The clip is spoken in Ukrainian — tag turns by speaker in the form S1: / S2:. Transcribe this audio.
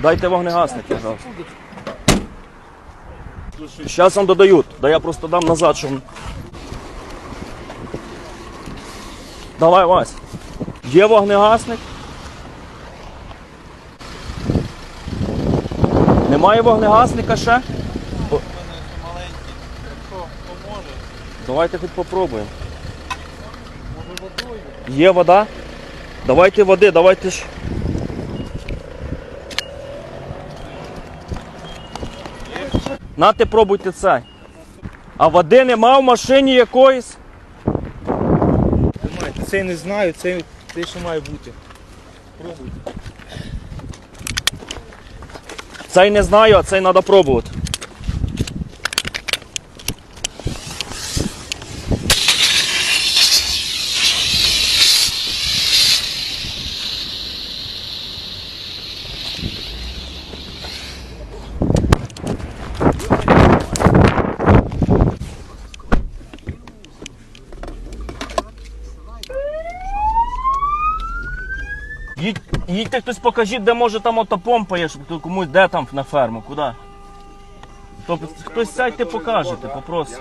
S1: Дайте вогнегасник, пожалуйста. Сейчас вам додают. Да я просто дам назад, щоб... Давай, Вась. Є вогнегасник? Немає вогнегасника ще? Бо-. Давайте хоч попробуємо. Є вода? Давайте води, давайте ж. Нате пробуйте це. А води нема в машині якоїсь?
S2: Це не знаю, це, цей ще має бути. Пробуйте.
S1: Цей не знаю, а цей треба пробувати. Їдь, їдьте хтось покажіть, де може там мотопомпа є, щоб комусь де там на ферму, куди? Тобто хтось сядьте покажете, попросить.